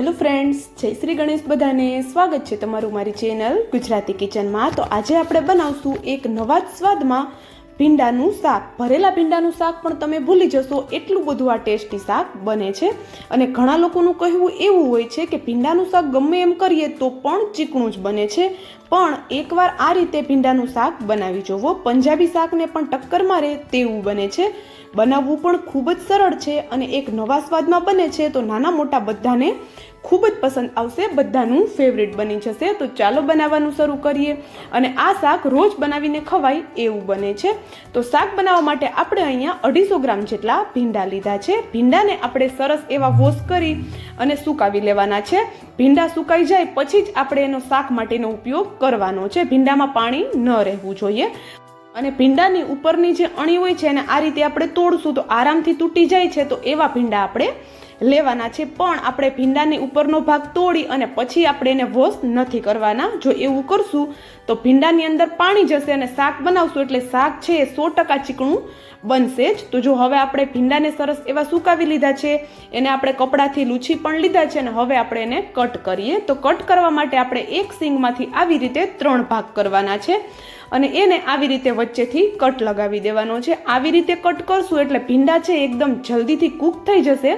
Hello friends જય શ્રી ગણેશ બધાને સ્વાગત છે તમારું મારી ચેનલ ગુજરાતી કિચનમાં તો આજે આપણે બનાવશું એક નવા જ સ્વાદમાં ભીંડાનું શાક. ભરેલા ભીંડાનું શાક પણ તમે ભૂલી જશો, એટલું બધું આ ટેસ્ટી શાક બને છે. અને ઘણા લોકોનું કહેવું એવું હોય છે કે ભીંડાનું શાક ગમે એમ કરીએ તો પણ ચીકણું જ બને છે. પણ એકવાર આ રીતે ભીંડાનું શાક બનાવી જોવો. પંજાબી શાકને પણ ટક્કર મારે તેવું બને છે. બનાવવું પણ ખૂબ જ સરળ છે અને એક નવા સ્વાદમાં બને છે. તો નાના મોટા બધાને ખૂબ જ પસંદ આવશે, બધાનું ફેવરેટ બની જશે. તો ચાલો બનાવવાનું શરૂ કરીએ. અને આ શાક રોજ બનાવીને ખવાય એવું બને છે. તો શાક બનાવવા માટે આપણે અહીંયા અઢીસો ગ્રામ જેટલા ભીંડા લીધા છે. ભીંડાને આપણે સરસ એવા વોશ કરી અને સુકાવી લેવાના છે. ભીંડા સુકાઈ જાય પછી જ આપણે એનો શાક માટેનો ઉપયોગ કરવાનો છે. ભીંડામાં પાણી ન રહેવું જોઈએ. અને ભીંડાની ઉપરની જે અણી હોય છે એને આ રીતે આપણે તોડશું તો આરામથી તૂટી જાય છે. તો એવા ભીંડા આપણે લેવાના છે, પણ આપણે ભીંડાની ઉપરનો ભાગ તોડી અને પછી આપણે એને વોશ નથી કરવાના. જો એવું કરશું તો ભીંડાની અંદર પાણી જશે અને શાક બનાવશું એટલે શાક છે એ સો ટકા ચીકણું બનશે જ. તો જો હવે આપણે ભીંડાને સરસ એવા સુકાવી લીધા છે, એને આપણે કપડાથી લૂછી પણ લીધા છે અને હવે આપણે એને કટ કરીએ. તો કટ કરવા માટે આપણે એક સિંગમાંથી આવી રીતે ત્રણ ભાગ કરવાના છે અને એને આવી રીતે વચ્ચેથી કટ લગાવી દેવાનો છે. આવી રીતે કટ કરશું એટલે ભીંડા છે એકદમ જલ્દીથી કૂક થઈ જશે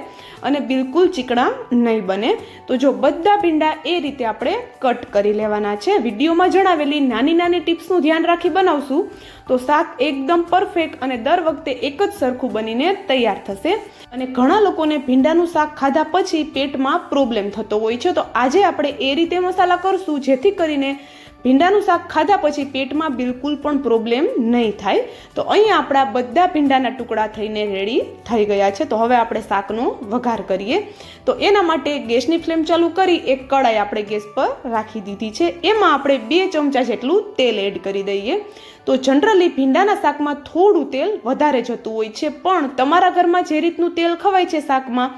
અને બિલકુલ ચીકણા નહીં બને. તો જો બધા ભીંડા એ રીતે આપણે કટ કરી લેવાના છે. વિડીયોમાં જણાવેલી નાની નાની ટિપ્સનું ધ્યાન રાખી બનાવશું. તો શાક એકદમ પરફેક્ટ અને દર વખતે એક જ સરખું બનીને તૈયાર થશે. અને ઘણા લોકોને ભીંડાનું શાક ખાધા પછી પેટમાં પ્રોબ્લેમ થતો હોય છે. તો આજે આપણે એ રીતે મસાલા કરશું, જેથી કરીને ભીંડાનું શાક ખાધા પછી પેટમાં બિલકુલ પણ પ્રોબ્લેમ નહીં થાય. તો અહીં આપણા બધા ભીંડાના ટુકડા થઈને રેડી થઈ ગયા છે. તો હવે આપણે શાકનો વઘાર કરીએ. તો એના માટે ગેસની ફ્લેમ ચાલુ કરી, એક કડાઈ આપણે ગેસ પર રાખી દીધી છે. એમાં આપણે બે ચમચા જેટલું તેલ એડ કરી દઈએ. તો જનરલી ભીંડાના શાકમાં થોડું તેલ વધારે જતું હોય છે. પણ તમારા ઘરમાં જે રીતનું તેલ ખવાય છે શાકમાં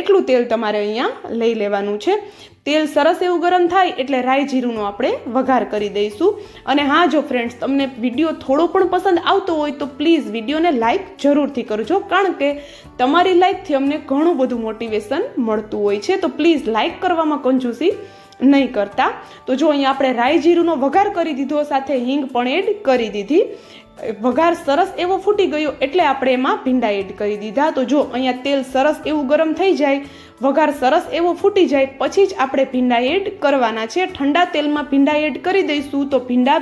એટલું તેલ તમારે અહીંયા લઈ લેવાનું છે. તેલ સરસ એવું ગરમ થાય એટલે રાઈ જીરુંનો આપણે વઘાર કરી દઈશું. અને હા, જો ફ્રેન્ડ્સ તમને વીડિયો થોડો પણ પસંદ આવતો હોય તો પ્લીઝ વિડીયોને લાઇક જરૂરથી કરજો, કારણ કે તમારી લાઇકથી અમને ઘણું બધું મોટિવેશન મળતું હોય છે. તો પ્લીઝ લાઇક કરવામાં કંજૂસી નહીં કરતા. તો જો અહીંયા આપણે રાઈ જીરુંનો વઘાર કરી દીધો, સાથે હિંગ પણ એડ કરી દીધી. વઘાર સરસ એવો ફૂટી ગયો એટલે આપણે એમાં ભીંડા એડ કરી દીધા. તો જો અહીંયા તેલ સરસ એવું ગરમ થઈ જાય, વઘાર સરસ એવો ફૂટી જાય, પછી જ આપણે ભીંડા એડ કરવાના છે. ઠંડા તેલમાં ભીંડા એડ કરી દઈશું તો ભીંડા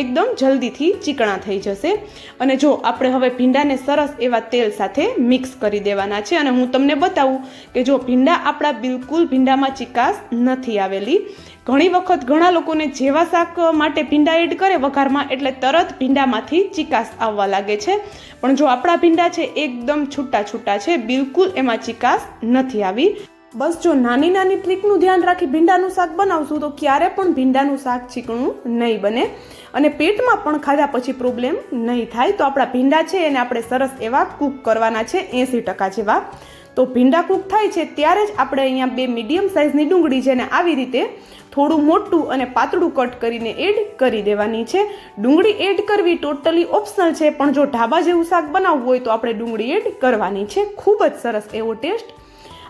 એકદમ જલ્દીથી ચીકણા થઈ જશે. અને જો આપણે હવે ભીંડાને સરસ એવા તેલ સાથે મિક્સ કરી દેવાના છે અને હું તમને બતાવું કે જો ભીંડા આપણા બિલકુલ ભીંડામાં ચિકાસ નથી આવેલી, ઘણી વખત ઘણા લોકોને જેવા શાક માટે ભીંડા એડ કરે વઘારમાં એટલે તરત ભીંડામાંથી ચિકાસ આવવા લાગે છે. પણ જો આપણા ભીંડા છે, એકદમ છૂટા છૂટા છે, બિલકુલ એમાં ચિકાસ નથી આવી. બસ જો નાની નાની ટ્રીકનું ધ્યાન રાખી ભીંડાનું શાક બનાવશું તો ક્યારે પણ ભીંડાનું શાક ચીકણું નહીં બને. અને પેટમાં પણ ખાધા પછી પ્રોબ્લેમ નહીં થાય. તો આપણા ભીંડા છે એને આપણે સરસ એવા કૂક કરવાના છે એંસી ટકા જેવા. તો ભીંડા કૂક થાય છે ત્યારે જ આપણે અહીંયા બે મીડિયમ સાઇઝની ડુંગળી જેને આવી રીતે થોડું મોટું અને પાતળું કટ કરીને એડ કરી દેવાની છે. ડુંગળી એડ કરવી ટોટલી ઓપ્શનલ છે, પણ જો ઢાબા જેવું શાક બનાવવું હોય તો આપણે ડુંગળી એડ કરવાની છે. ખૂબ જ સરસ એવો ટેસ્ટ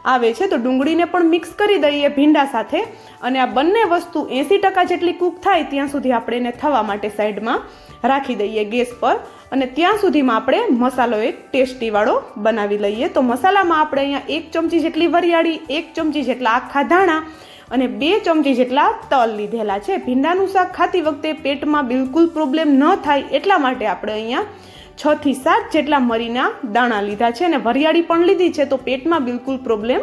આવે છે, તો ડુંગળીને પણ મિક્સ કરી દઈએ ભીંડા સાથે. અને આ બંને વસ્તુ એંસી ટકા જેટલી કૂક થાય ત્યાં સુધી આપણે એને થવા માટે સાઈડમાં રાખી દઈએ ગેસ પર. અને ત્યાં સુધીમાં આપણે મસાલો એક ટેસ્ટીવાળો બનાવી લઈએ. તો મસાલામાં આપણે અહીંયા એક ચમચી જેટલી વરિયાળી, એક ચમચી જેટલા આખા ધાણા અને બે ચમચી જેટલા તલ લીધેલા છે. ભીંડાનું શાક ખાતી વખતે પેટમાં બિલકુલ પ્રોબ્લેમ ન થાય એટલા માટે આપણે અહીંયા છ થી સાત જેટલા મરીના દાણા લીધા છે અને વરિયાળી પણ લીધી છે તો પેટમાં બિલકુલ પ્રોબ્લેમ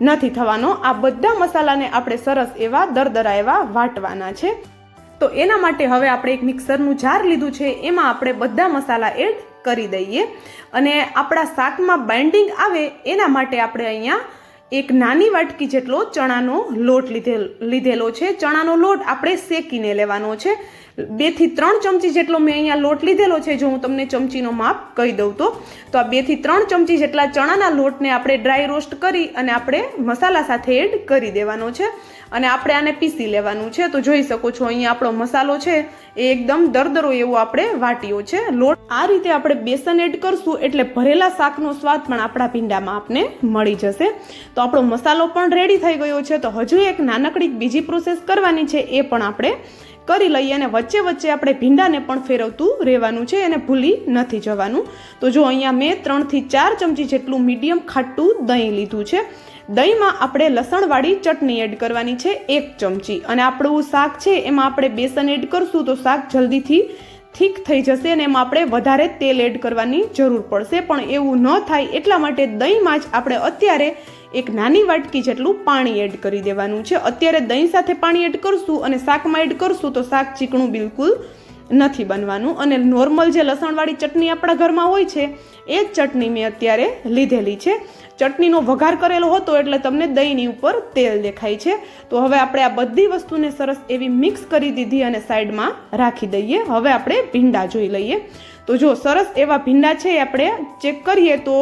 નથી થવાનો. આ બધા મસાલાને આપણે સરસ એવા દરદરા એવા વાટવાના છે. તો એના માટે હવે આપણે એક મિક્સરનું જાર લીધું છે. એમાં આપણે બધા મસાલા એડ કરી દઈએ. અને આપણા શાકમાં બાઇન્ડિંગ આવે એના માટે આપણે અહીંયા એક નાની વાટકી જેટલો ચણાનો લોટ લીધેલ છે. ચણાનો લોટ આપણે શેકીને લેવાનો છે. બેથી ત્રણ ચમચી જેટલો મેં અહીંયા લોટ લીધેલો છે, જો હું તમને ચમચીનો માપ કહી દઉં તો. તો આ બેથી ત્રણ ચમચી જેટલા ચણાના લોટને આપણે ડ્રાય રોસ્ટ કરી અને આપણે મસાલા સાથે એડ કરી દેવાનો છે. અને આપણે આને પીસી લેવાનું છે. તો જોઈ શકો છો, અહીંયા આપણો મસાલો છે, એ એકદમ દરદરો એવો આપણે વાટ્યો છે. લોટ આ રીતે આપણે બેસન એડ કરશું, એટલે ભરેલા શાકનો સ્વાદ પણ આપણા ભીંડામાં આપને મળી જશે. તો આપણો મસાલો પણ રેડી થઈ ગયો છે. તો હજુ એક નાનકડી બીજી પ્રોસેસ કરવાની છે, એ પણ આપણે કરી લઈએ અને વચ્ચે વચ્ચે આપણે ભીંડાને પણ ફેરવતું રહેવાનું છે એને ભૂલી નથી જવાનું. તો જો અહીંયા મેં ત્રણથી ચાર ચમચી જેટલું મીડિયમ ખાટું દહીં લીધું છે. દહીંમાં આપણે લસણવાળી ચટણી એડ કરવાની છે એક ચમચી. અને આપણું શાક છે એમાં આપણે બેસન એડ કરશું તો શાક જલ્દીથી થીક થઈ જશે અને એમાં આપણે વધારે તેલ એડ કરવાની જરૂર પડશે. પણ એવું ન થાય એટલા માટે દહીંમાં જ આપણે અત્યારે એક નાની વાટકી જેટલું પાણી એડ કરી દેવાનું છે. અત્યારે દહીં સાથે પાણી એડ કરશું અને શાકમાં એડ કરશું તો શાક ચીકણું બિલકુલ નથી બનવાનું. અને નોર્મલ જે લસણવાળી ચટણી આપણા ઘરમાં હોય છે, એ ચટણી મેં અત્યારે લીધેલી છે. ચટણીનો વઘાર કરેલો હતો એટલે તમને દહીંની ઉપર તેલ દેખાય છે. તો હવે આપણે આ બધી વસ્તુને સરસ એવી મિક્સ કરી દીધી અને સાઈડમાં રાખી દઈએ. હવે આપણે ભીંડા જોઈ લઈએ. તો જો સરસ એવા ભીંડા છે એ આપણે ચેક કરીએ તો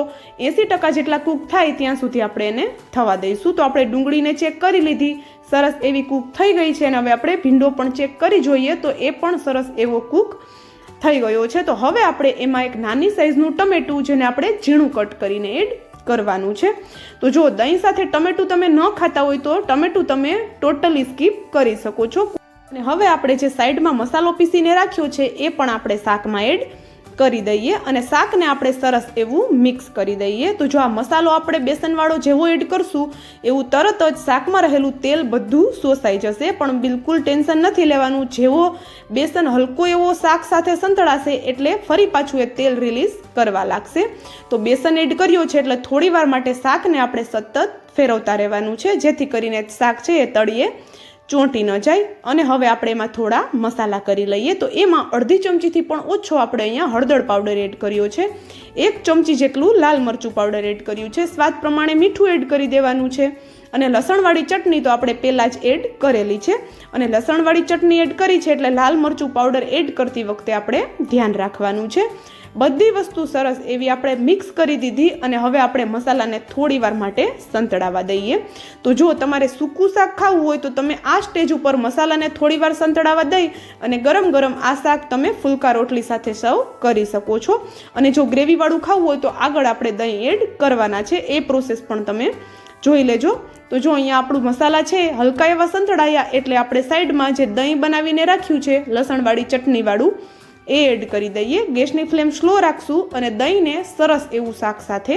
એંસી ટકા જેટલા કૂક થાય ત્યાં સુધી આપણે એને થવા દઈશું. તો આપણે ડુંગળીને ચેક કરી લીધી. સરસ એવી કૂક થઈ ગઈ છે અને હવે આપણે ભીંડો પણ ચેક કરી જોઈએ તો એ પણ સરસ એવો કૂક થઈ ગયો છે. તો હવે આપણે એમાં એક નાની સાઇઝનું ટમેટું જેને આપણે ઝીણું કટ કરીને એડ કરવાનું છે. તો જો દહીં સાથે ટમેટું તમે ન ખાતા હોય તો ટમેટું તમે ટોટલી સ્કીપ કરી શકો છો. અને હવે આપણે જે સાઈડમાં મસાલો પીસીને રાખ્યો છે એ પણ આપણે શાકમાં એડ કરી દઈએ અને શાકને આપણે સરસ એવું મિક્સ કરી દઈએ. તો જો આ મસાલો આપણે બેસનવાળો જેવો એડ કરશું, એવું તરત જ શાકમાં રહેલું તેલ બધું શોષાઈ જશે. પણ બિલકુલ ટેન્શન નથી લેવાનું. જેવો બેસન હલકો એવો શાક સાથે સંતળાશે, એટલે ફરી પાછું એ તેલ રિલીઝ કરવા લાગશે. તો બેસન એડ કર્યો છે, એટલે થોડી વાર માટે શાકને આપણે સતત ફેરવતા રહેવાનું છે. જેથી કરીને શાક છે એ તળીએ. ચોંટી ન જાય અને હવે આપણે એમાં થોડા મસાલા કરી લઈએ. તો એમાં અડધી ચમચીથી પણ ઓછો આપણે અહીંયા હળદર પાવડર એડ કર્યો છે. એક ચમચી જેટલું લાલ મરચું પાવડર એડ કર્યું છે. સ્વાદ પ્રમાણે મીઠું એડ કરી દેવાનું છે. અને લસણવાળી ચટણી તો આપણે પહેલાં જ એડ કરેલી છે. અને લસણવાળી ચટણી એડ કરી છે એટલે લાલ મરચું પાવડર એડ કરતી વખતે આપણે ધ્યાન રાખવાનું છે. બધી વસ્તુ સરસ એવી આપણે મિક્સ કરી દીધી અને હવે આપણે મસાલાને થોડી વાર માટે સંતળાવા દઈએ. તો જો તમારે સૂકું શાક ખાવું હોય તો તમે આ સ્ટેજ ઉપર મસાલાને થોડી વાર સંતળાવા દઈ અને ગરમ ગરમ આ શાક તમે ફુલકા રોટલી સાથે સર્વ કરી શકો છો. અને જો ગ્રેવીવાળું ખાવું હોય તો આગળ આપણે દહીં એડ કરવાના છે. એ પ્રોસેસ પણ તમે જોઈ લેજો. તો જો અહીંયા આપણું મસાલા છે, હલકા એવા સંતળાયા એટલે આપણે સાઈડમાં જે દહીં બનાવીને રાખ્યું છે, લસણવાળી ચટણીવાળું એ એડ કરી દઈએ. ગેસની ફ્લેમ સ્લો રાખશું અને દહીંને સરસ એવું શાક સાથે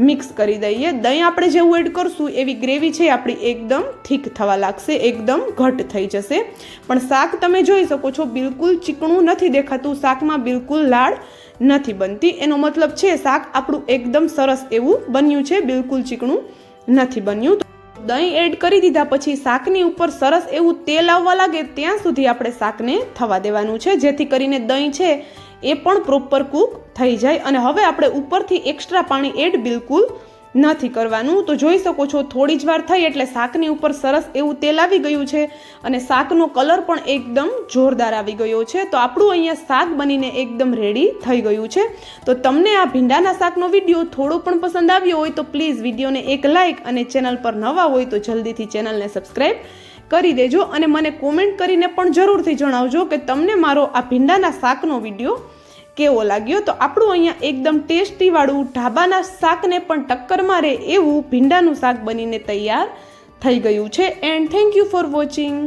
મિક્સ કરી દઈએ. દહીં આપણે જેવું એડ કરશું એવી ગ્રેવી છે આપણી એકદમ થીક થવા લાગશે, એકદમ ઘટ થઈ જશે. પણ શાક તમે જોઈ શકો છો બિલકુલ ચીકણું નથી દેખાતું, શાકમાં બિલકુલ લાળ નથી બનતી. એનો મતલબ છે શાક આપણું એકદમ સરસ એવું બન્યું છે, બિલકુલ ચીકણું નથી બન્યું. દહીં એડ કરી દીધા પછી શાકની ઉપર સરસ એવું તેલ આવવા લાગે ત્યાં સુધી આપણે શાકને થવા દેવાનું છે. જેથી કરીને દહીં છે એ પણ પ્રોપર કૂક થઈ જાય. અને હવે આપણે ઉપરથી એક્સ્ટ્રા પાણી એડ બિલકુલ નથી કરવાનું. તો જોઈ શકો છો, થોડી જ વાર થઈ એટલે શાકની ઉપર સરસ એવું તેલ આવી ગયું છે અને શાકનો કલર પણ એકદમ જોરદાર આવી ગયો છે. તો આપણું અહીંયા શાક બનીને એકદમ રેડી થઈ ગયું છે. તો તમને આ ભીંડાના શાકનો વીડિયો થોડો પણ પસંદ આવ્યો હોય તો પ્લીઝ વિડીયોને એક લાઇક અને ચેનલ પર નવા હોય તો જલ્દીથી ચેનલને સબસ્ક્રાઈબ કરી દેજો અને મને કોમેન્ટ કરીને પણ જરૂરથી જણાવજો કે તમને મારો આ ભીંડાના શાકનો વીડિયો કેવો લાગ્યો? તો આપણું અહીંયા એકદમ ટેસ્ટીવાળું ઢાબાના શાકને પણ ટક્કર મારે એવું ભીંડાનું શાક બનીને તૈયાર થઈ ગયું છે. And thank you for watching